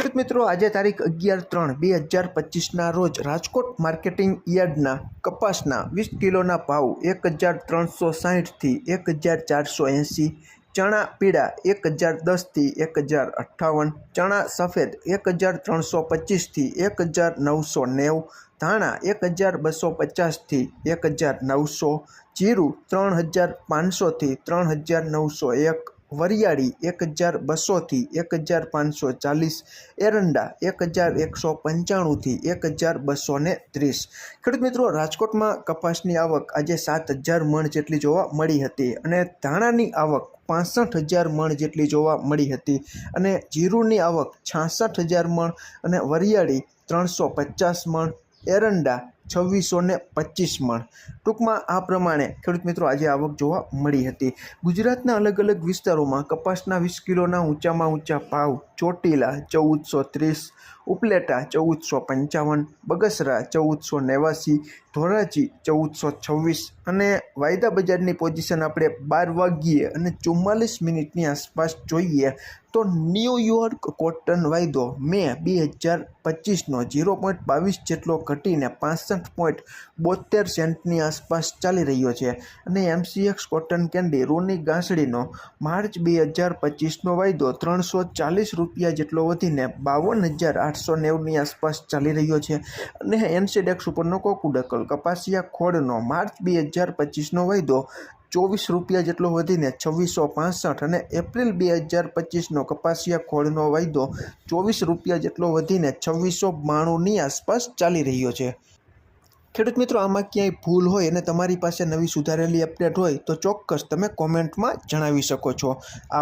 ખેડૂત મિત્રો, આજે તારીખ અગિયાર ત્રણ બે હજાર પચીસના રોજ રાજકોટ માર્કેટિંગ યાર્ડના કપાસના વીસ કિલોના ભાવ એક હજાર ત્રણસો સાહીઠથી એક હજાર ચારસો એંસી, ચણા પીળા એક હજાર દસથી એક હજાર અઠ્ઠાવન, ચણા સફેદ એક હજાર ત્રણસો પચીસથી એક હજાર નવસો નેવું, ધાણા એક હજાર બસો પચાસથી એક હજાર નવસો, જીરું ત્રણ હજાર પાંચસોથી ત્રણ હજાર નવસો એક વરિયાળી એક હજાર બસોથી એક હજાર પાંચસો ચાલીસ એરંડા એક હજાર એકસો પંચાણુંથી એક હજાર બસો ને ત્રીસ. ખેડૂત મિત્રો, રાજકોટમાં કપાસની આવક આજે સાત હજાર મણ જેટલી જોવા મળી હતી અને ધાણાની આવક પાસઠ હજાર મણ જેટલી જોવા મળી હતી અને જીરુની આવક છાસઠ હજાર મણ અને વરિયાળી ત્રણસો પચાસ મણ, એરંડા છવ્વીસો ને પચીસ મણ. ટૂંકમાં આ પ્રમાણે ખેડૂત મિત્રો આજે આવક જોવા મળી હતી. ગુજરાતના અલગ અલગ વિસ્તારોમાં કપાસના વીસ કિલોના ઊંચામાં ઊંચા ભાવ, ચોટીલા ચૌદસો ત્રીસ, ઉપલેટા ચૌદસો પંચાવન, બગસરા ચૌદસો નેવાસી ધોરાજી ચૌદસો છવ્વીસ અને વાયદા બજારની પોઝિશન આપણે બાર વાગ્યે અને ચુમ્માલીસ મિનિટની આસપાસ જોઈએ તો ન્યૂયોર્ક કોટન વાયદો મે બે હજાર પચીસનો ઝીરો પોઈન્ટ બાવીસ જેટલો ઘટીને પાસઠ પોઈન્ટ બોતેર સેન્ટની આસપાસ ચાલી રહ્યો છે અને એમસીએક્સ કોટન કેન્ડી રૂની ગાંસડીનો માર્ચ બે હજાર પચીસનો વાયદો ત્રણસો ચાલીસ રૂપિયા જેટલો વધીને બાવન હજાર આઠસો નેવની આસપાસ ચાલી રહ્યો છે અને એનસીડેક્સ ઉપરનો કોકુડકલ કપાસિયા ખોળનો માર્ચ બે હજાર પચીસનો વાયદો ચોવીસ રૂપિયા જેટલો વધીને છવ્વીસો પાસઠ અને એપ્રિલ બે હજાર પચીસનો કપાસિયા ખોળનો વાયદો ચોવીસ રૂપિયા જેટલો વધીને છવ્વીસો બાણુંની આસપાસ ચાલી રહ્યો છે. ખેડૂત મિત્રો, આમાં ક્યાંય ભૂલ હોય અને તમારી પાસે નવી સુધારેલી અપડેટ હોય તો ચોક્કસ તમે કોમેન્ટમાં જણાવી શકો છો. આ